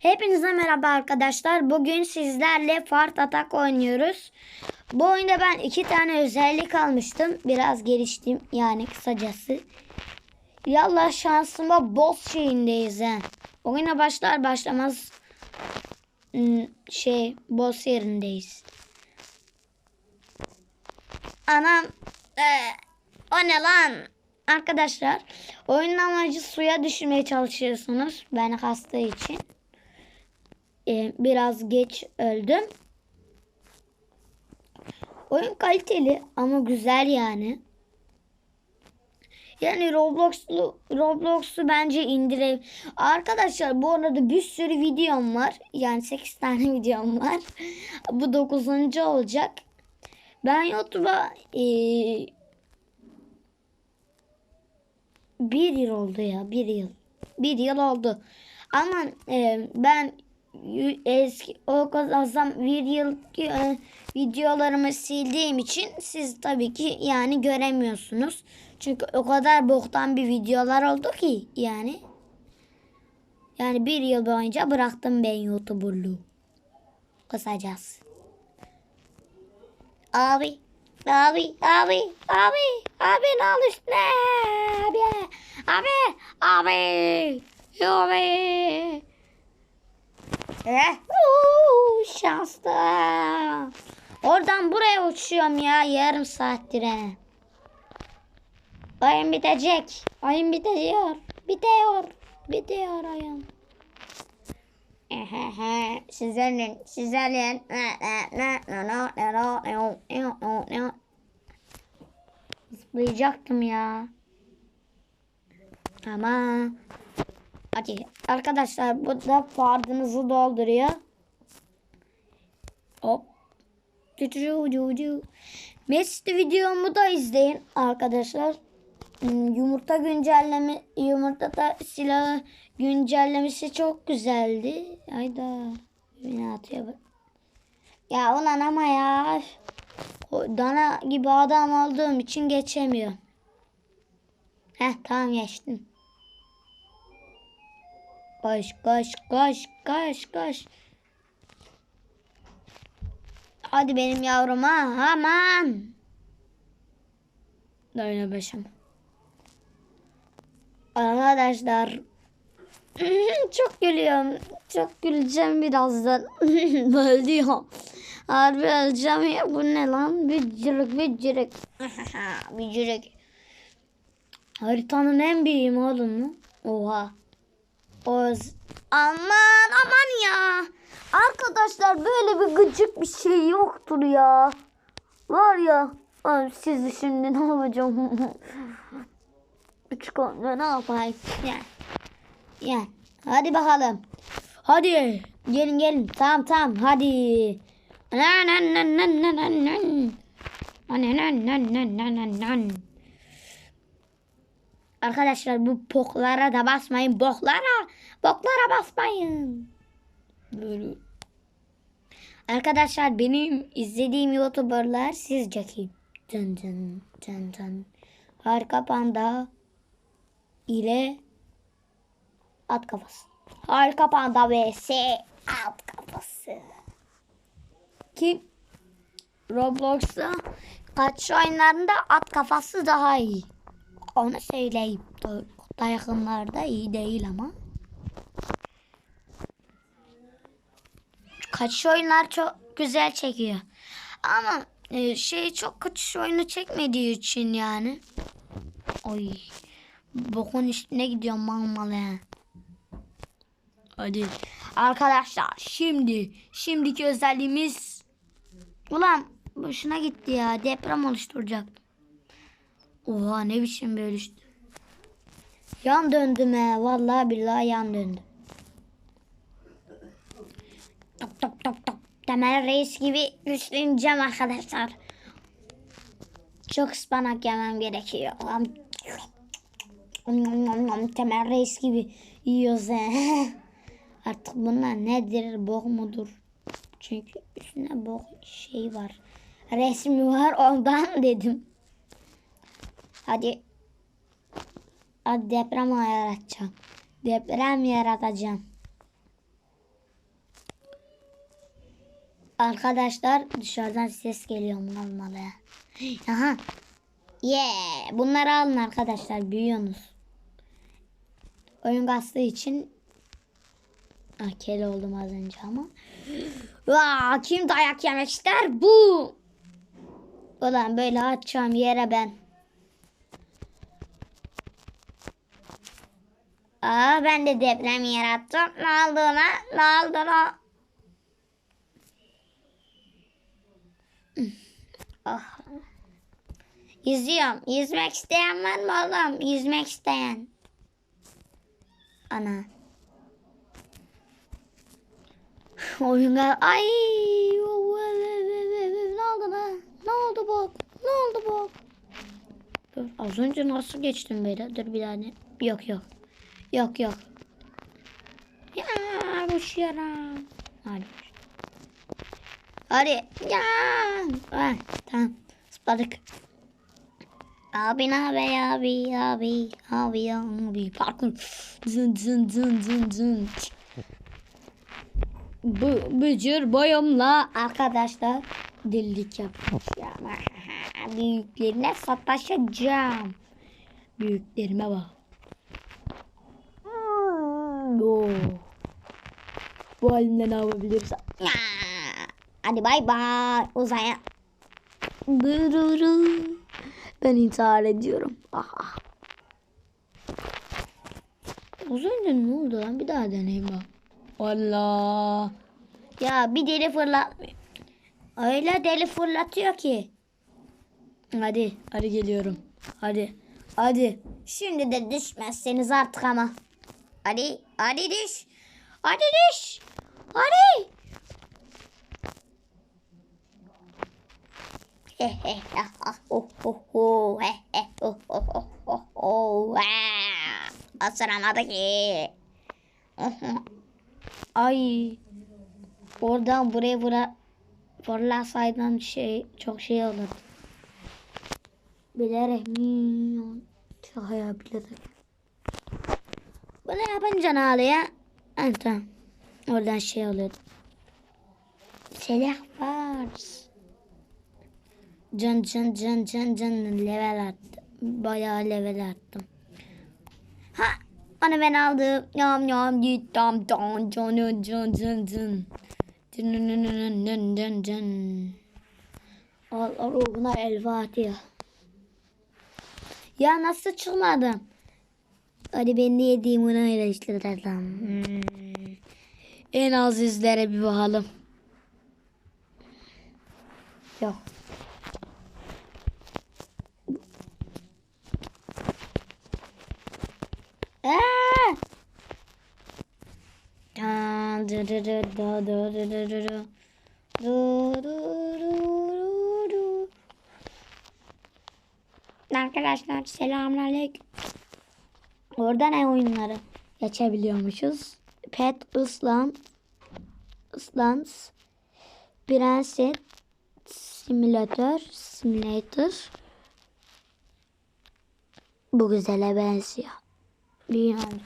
Hepinize merhaba arkadaşlar. Bugün sizlerle Fart Atak oynuyoruz. Bu oyunda ben iki tane özellik almıştım. Biraz geliştim yani kısacası. Yallah şansıma boss şeyindeyiz he. Oyuna başlar başlamaz hmm, şey boss yerindeyiz. Anam eee, o ne lan? Arkadaşlar oyunun amacı suya düşürmeye çalışıyorsunuz. Ben hasta için. Ee, biraz geç öldüm. Oyun kaliteli ama güzel yani. Yani Roblox'lu Roblox'u bence indire. Arkadaşlar bu arada bir sürü videom var. Yani 8 tane videom var. bu 9. olacak. Ben YouTube'a eee, bir yıl oldu ya bir yıl. Bir yıl oldu. Ama e, ben eski o kadar bir yıl e, videolarımı sildiğim için siz tabii ki yani göremiyorsunuz. Çünkü o kadar boktan bir videolar oldu ki yani. Yani bir yıl boyunca bıraktım ben YouTuber'luğu. Kısacası. Abi. Abi, abi, abi, abi ne al üstüne? Abi, abi, abi, abi. Eh, uuu, şanslı. Oradan buraya uçuyorum ya yarım saattir. he. Oyun bitecek. Oyun bitiyor. Bitiyor. Bitiyor oyun. Sizlerin, sizlerin. Zıplayacaktım ya. Ama hadi arkadaşlar bu da fardınızı dolduruyor. Hop. Messi videomu da izleyin arkadaşlar. Hmm, Yumurta güncelleme yumurta da silah güncellemesi çok güzeldi. Hayda. Beni atıyor bak. Ya ulan ama ya. Dana gibi adam olduğum için geçemiyor. Heh tamam geçtim. Koş koş koş koş koş. Hadi benim yavruma aman. Böyle başım. Arkadaşlar çok gülüyorum. Çok güleceğim birazdan. Ölüyorum. Harbi öleceğim ya. Bu ne lan? Bücürük bücürük. bücürük. Haritanın en büyüğü oğlum? Oha. Oz. Aman aman ya. Arkadaşlar böyle bir gıcık bir şey yoktur ya. Var ya. Ay, siz şimdi ne yapacağım? Üç konuda ne yapayım? Gel. Gel. Hadi bakalım. Hadi. Gelin gelin. Tamam tamam. Hadi. Nan nan nan nan nan. Nan nan nan nan nan nan nan. Arkadaşlar bu poklara da basmayın. Boklara. Boklara basmayın. Böyle. Arkadaşlar benim izlediğim YouTuber'lar sizce kim? Dın dın dın dın. Harika Panda ile at kafası. Harika Panda vs at kafası. Kim? Roblox'ta kaç oyunlarında at kafası daha iyi. Onu söyleyeyim. Da, da yakınlarda iyi değil ama. Kaçış oyunlar çok güzel çekiyor. Ama e, şey çok kaçış oyunu çekmediği için yani. Oy. Bokun üstüne gidiyorum mal mal he. Hadi. Arkadaşlar şimdi şimdiki özelliğimiz Ulan boşuna gitti ya. Deprem oluşturacak. Oha ne biçim böyle işte. Yan döndüm he. Vallahi billahi yan döndüm. Tok tok tok tok. Temel reis gibi güçleneceğim arkadaşlar. Çok ıspanak yemem gerekiyor. Nom nom nom. Temel reis gibi yiyoruz he. Artık bunlar nedir? Bok mudur? Çünkü üstüne bok şey var. Resmi var ondan dedim. Hadi. Hadi deprem yaratacağım. Deprem yaratacağım. Arkadaşlar dışarıdan ses geliyor olmalı. Aha. Yeah. Bunları alın arkadaşlar. Büyüyorsunuz. Oyun kastığı için ah, oldum az önce ama. Vaa, kim dayak yemek ister? Bu. Ulan böyle atacağım yere ben. Aa ben de deprem yarattım. Ne oldu lan? Ne oldu lan? Ah. Yüzüyorum. Yüzmek isteyen var mı oğlum? Yüzmek isteyen. Ana. Oyunga ay ne oldu lan? Ne oldu bu? Ne oldu bu? Dur, az önce nasıl geçtim böyle? Dur bir tane. Yok yok. Yok yok. Ya uçuyorum. Hadi. Hadi. Ya. Ah, tamam. Zıpladık. Abi ne haber abi abi abi abi parkur zın zın zın zın zın bu bücür boyumla arkadaşlar delilik yapacağım büyüklerine sataşacağım büyüklerime bak Oo. bu halimle ne yapabilirsin Ya. hadi bay bay uzaya. Ben intihar ediyorum. Aha. Az önce ne oldu lan? Bir daha deneyim bak. Allah. Ya bir deli fırlatmıyor. Öyle deli fırlatıyor ki. Hadi. Hadi geliyorum. Hadi. Hadi. Şimdi de düşmezseniz artık ama. Hadi. Hadi düş. Hadi düş. Hadi. Asıramadı ki. Ay. Oradan buraya vura fırlasaydım şey çok şey olur. Bilerek minyon. Şaka bilerek. Böyle yapınca ne oluyor? Ha, tamam. Oradan şey oluyordu. Silah var. Can can can can can level attım. Bayağı level attım. Ha onu ben aldım. Yam yam gittim. Don can can can can can. Dın dın dın dın. Al al ruhuna el Fatiha. Ya nasıl çıkmadım? Hadi ben de yediğim ona ilaçlatalım. Hmm. En az yüzlere bir bakalım. Yok. Arkadaşlar selamünaleyküm. Orada ne oyunları geçebiliyormuşuz? Pet Islam Islams Prenses Simülatör Simulator Bu güzele benziyor. Bir gün onu,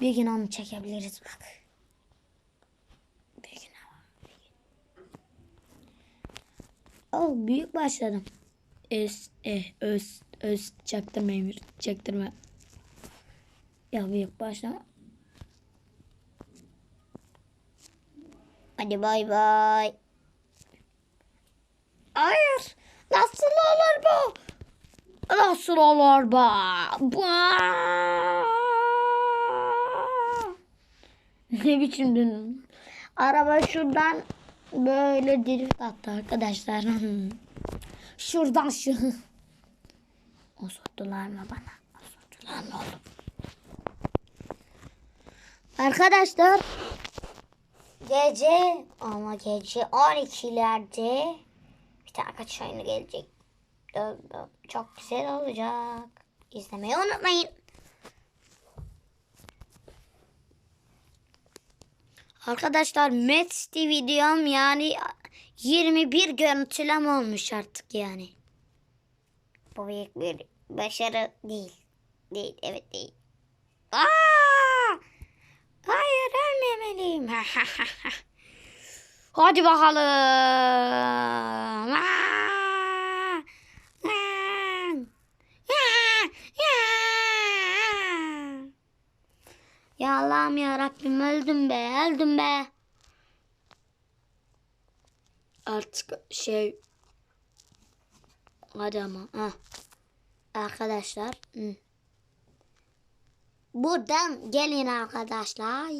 bir gün onu çekebiliriz bak. Bir gün ama. Oh büyük başladım. Es, eh, öz, öz çaktırma Emir. Çaktırma. Ya büyük başlama. Hadi bay bay. Hayır. Nasıl olur bu? Nasıl olur bu? Bu. ne biçim dün? Araba şuradan böyle drift attı arkadaşlar. şuradan şu. Osurttular mı bana? Osurttular mı oğlum? Arkadaşlar gece ama gece 12'lerde bir tane kaç oyunu gelecek. Çok güzel olacak. İzlemeyi unutmayın. Arkadaşlar Mets videom yani 21 görüntülem olmuş artık yani. Bu büyük bir başarı değil. Değil, evet değil. Aa! Hayır ölmemeliyim. Hadi bakalım. Ya Allah'ım ya Rabbim öldüm be öldüm be. Artık şey hadi ama ha. Arkadaşlar. Hı. Buradan gelin arkadaşlar.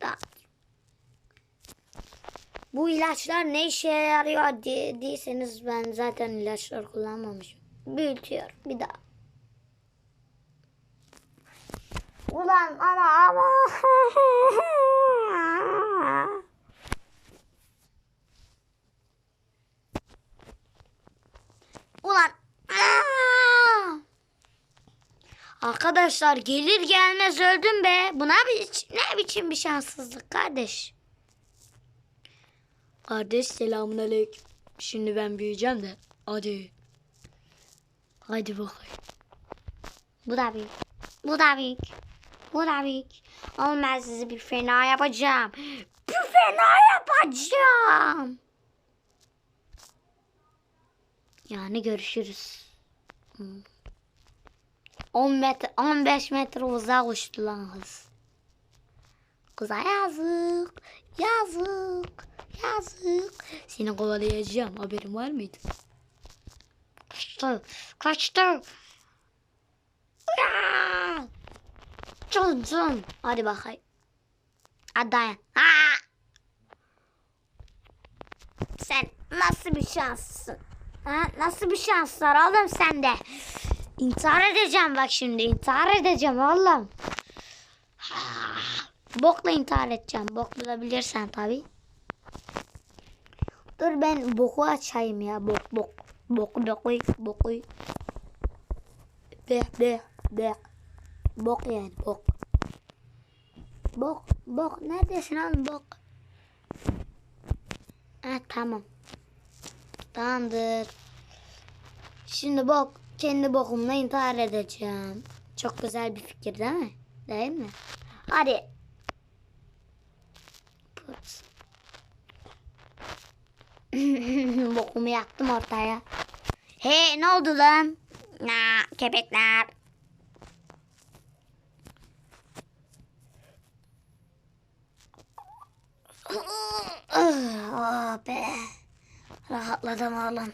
Da. Bu ilaçlar ne işe yarıyor diye, diyseniz ben zaten ilaçlar kullanmamışım. Büyütüyor bir daha. Ulan ama ama. Ulan. Arkadaşlar gelir gelmez öldüm be. Bu ne, biçim, ne biçim bir şanssızlık kardeş. Kardeş selamun. Şimdi ben büyüyeceğim de. Hadi. Hadi bakayım. Bu da büyük. Bu da büyük. Bu da büyük. Ama ben sizi bir fena yapacağım. Bir fena yapacağım. Yani görüşürüz. Hmm. 10 metre, 15 metre uzağa uçtu lan kız. Kıza yazık, yazık, yazık. Seni kovalayacağım. Haberin var mıydı? Kaçtı, kaçtı. Ya! Cun cun. Hadi bakayım. Hadi dayan. Aa! Sen nasıl bir şanslısın? Ha, nasıl bir şans var oğlum sende? İntihar edeceğim bak şimdi. intihar edeceğim oğlum. Ha, Bokla intihar edeceğim. Bok bulabilirsen tabi. Dur ben boku açayım ya. Bok bok. Bok boku boku. Beh beh beh. Bok yani bok. Bok bok. Neredesin oğlum bok? Ha tamam. Tamamdır. Şimdi bok kendi bokumla intihar edeceğim. Çok güzel bir fikir değil mi? Değil mi? Hadi. Put. Bokumu yaktım ortaya. He ne oldu lan? Na, kepekler. Oh be. Rahatladım oğlum.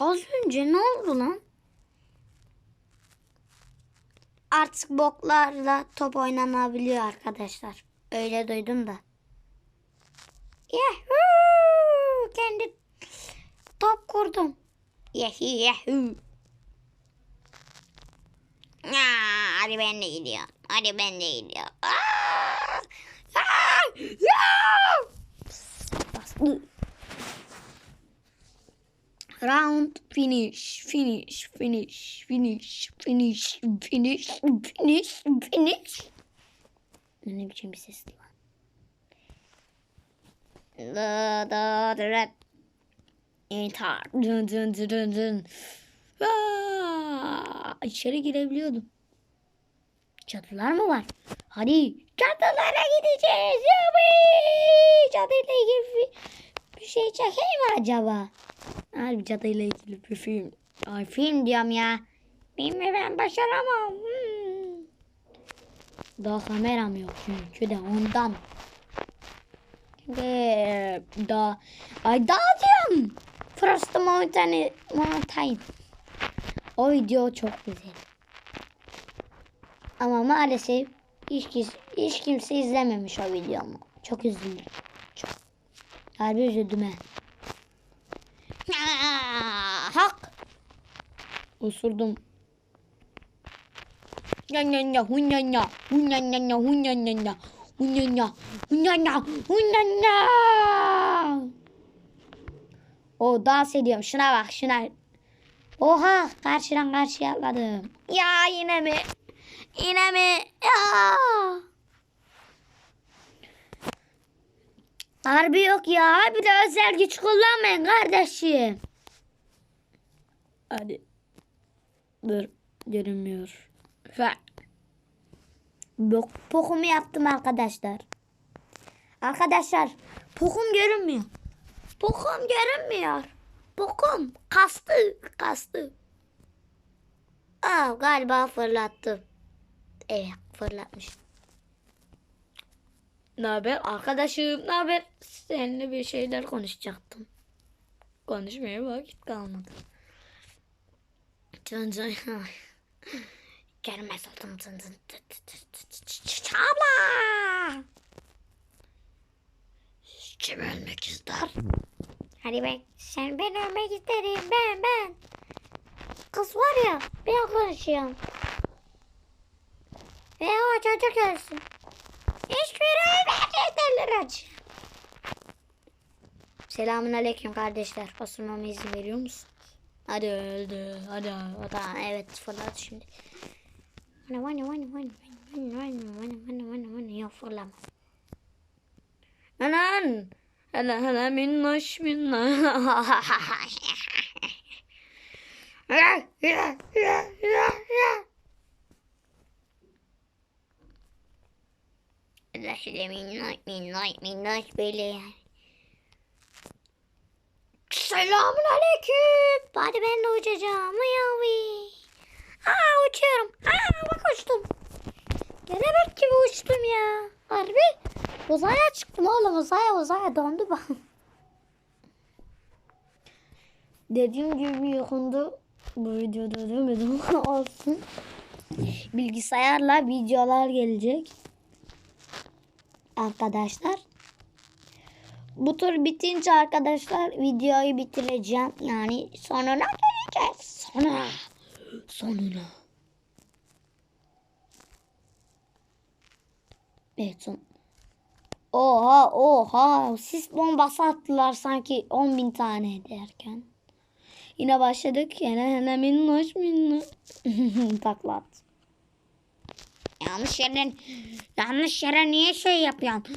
Az önce ne oldu lan? Artık boklarla top oynanabiliyor arkadaşlar. Öyle duydum da. Yahoo! Kendi top kurdum. Yahoo yahoo. Aa, hadi ben de gidiyorum. Hadi ben de gidiyorum. Aa! Aa! Aa! Bastı. Round finish, finish, finish, finish, finish, finish, finish, finish. Ne biçim bir ses lan? Da da da da. İntihar. Dın dın dın dın. Aa, içeri girebiliyordum. Cadılar mı var? Hadi cadılara gideceğiz. Yubii! Cadıyla ilgili bir, şey çekeyim mi acaba? Harbi cadıyla ilgili bir film. Ay film diyorum ya. Filmi ben başaramam. Hmm. Daha kameram yok çünkü de ondan. Çünkü daha... Ay daha diyorum. Frost Mountain, Mountain. O video çok güzel. Ama maalesef hiç, hiç kimse izlememiş o videomu. Çok üzüldüm. Çok. Harbi üzüldüm he. Hak. Osurdum. Ya ya ya hunya ya hunya ya ya hunya ya ya hunya ya hunya ya hunya ya. O dans ediyorum. Şuna bak şuna. Oha karşıdan karşıya atladım. Ya yine mi? Yine mi? Ya. Harbi yok ya. Bir de özel güç kullanmayın kardeşim. Hadi. Dur. Görünmüyor. Ve Yok, pokumu yaptım arkadaşlar. Arkadaşlar pokum görünmüyor. Bokum görünmüyor. Bokum kastı kastı. Aa galiba fırlattım. Evet fırlatmış. Ne haber arkadaşım? Ne haber? Seninle bir şeyler konuşacaktım. Konuşmaya vakit kalmadı. Can can. Gelmez oldum. Abla! Kim ölmek ister? Hadi ben. Sen ben ölmek isterim. Ben ben. Kız var ya. Ben konuşuyorum. Ve o çocuk ölsün. Hiçbir ölmek derler acı. Selamun aleyküm kardeşler. Osurmama izin veriyor musun? Hadi öldü. Hadi. O da evet fırladı şimdi. Vana vana vana vana vana vana vana vana vana vana yok fırlama. Anan. Hala hala minnoş minnoş. Allah şöyle minnoş minnoş minnoş böyle yani. Selamun aleyküm. Hadi ben de uçacağım. Mayavi. Aa uçuyorum. Aa bak uçtum. Kelebek gibi uçtum ya. Harbi. Uzaya çıktım oğlum. Uzaya uzaya döndü bak. Dediğim gibi yakında bu videoda demedim olsun. Bilgisayarla videolar gelecek. Arkadaşlar. Bu tur bitince arkadaşlar videoyu bitireceğim. Yani sonuna geleceğiz. Sonra. Sonuna. Evet son. Oha oha. Sis bombası attılar sanki 10 bin tane derken. Yine başladık. Yine yine minnoş minnoş. Taklat. Yanlış yerden yanlış yere niye şey yapıyorsun?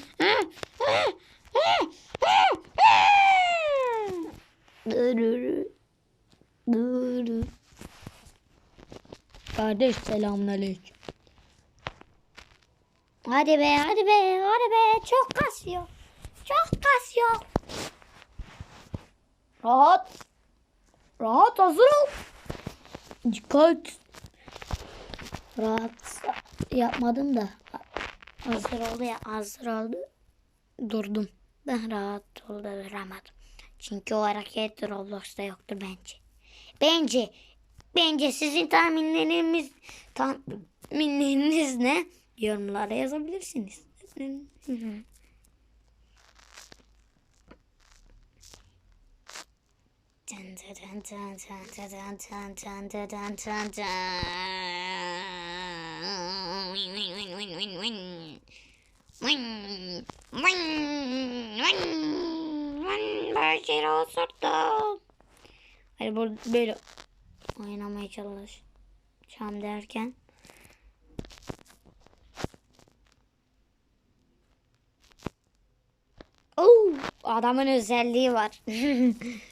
Kardeş selamünaleyküm. Hadi be hadi be hadi be çok kasıyor. Çok kasıyor. Rahat. Rahat hazır ol. Dikkat. Rahat yapmadım da hazır oldu ya hazır oldu. Durdum. Ben rahat oldu duramadım. Çünkü o hareket Roblox'ta yoktur bence. Bence bence sizin tahminleriniz tahminleriniz ne? yorumlara yazabilirsiniz. Berger'i osurttum. Hani böyle oynamaya çalış. Çam derken. Adamın özelliği var.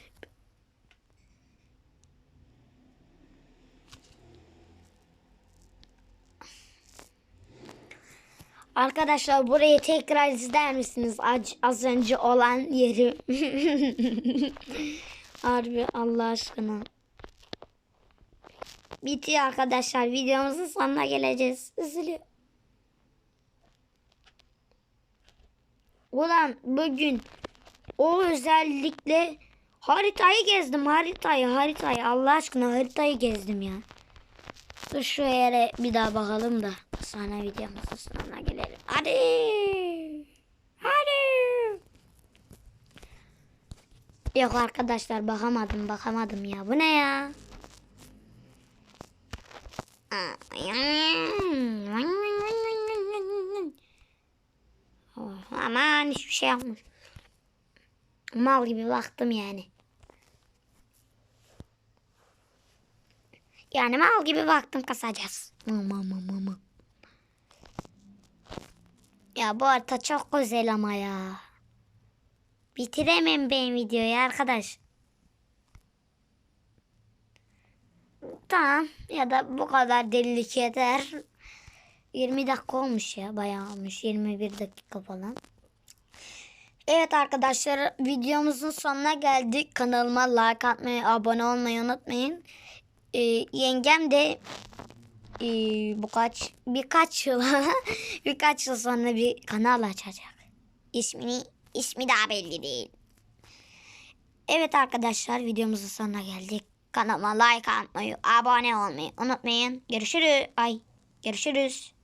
Arkadaşlar burayı tekrar izler misiniz? Az, önce olan yeri. Harbi Allah aşkına. Bitiyor arkadaşlar. Videomuzun sonuna geleceğiz. Üzülüyor. Ulan bugün o özellikle haritayı gezdim. Haritayı haritayı Allah aşkına haritayı gezdim ya. Dur şu yere bir daha bakalım da sonra videomuzun sonuna gelelim. Hadi. Hadi. Yok arkadaşlar bakamadım bakamadım ya. Bu ne ya? Aman hiçbir şey yapmış. Mal gibi baktım yani. Yani mal gibi baktım kasacağız. Mama mama. Ya bu harita çok güzel ama ya. Bitiremem ben videoyu arkadaş. Tamam ya da bu kadar delilik yeter. 20 dakika olmuş ya bayağı olmuş 21 dakika falan. Evet arkadaşlar videomuzun sonuna geldik. Kanalıma like atmayı, abone olmayı unutmayın. Ee, yengem de ee, bu kaç birkaç yıl birkaç yıl sonra bir kanal açacak. İsmini ismi daha belli değil. Evet arkadaşlar videomuzun sonuna geldik. Kanalıma like atmayı, abone olmayı unutmayın. Görüşürüz. Ay görüşürüz.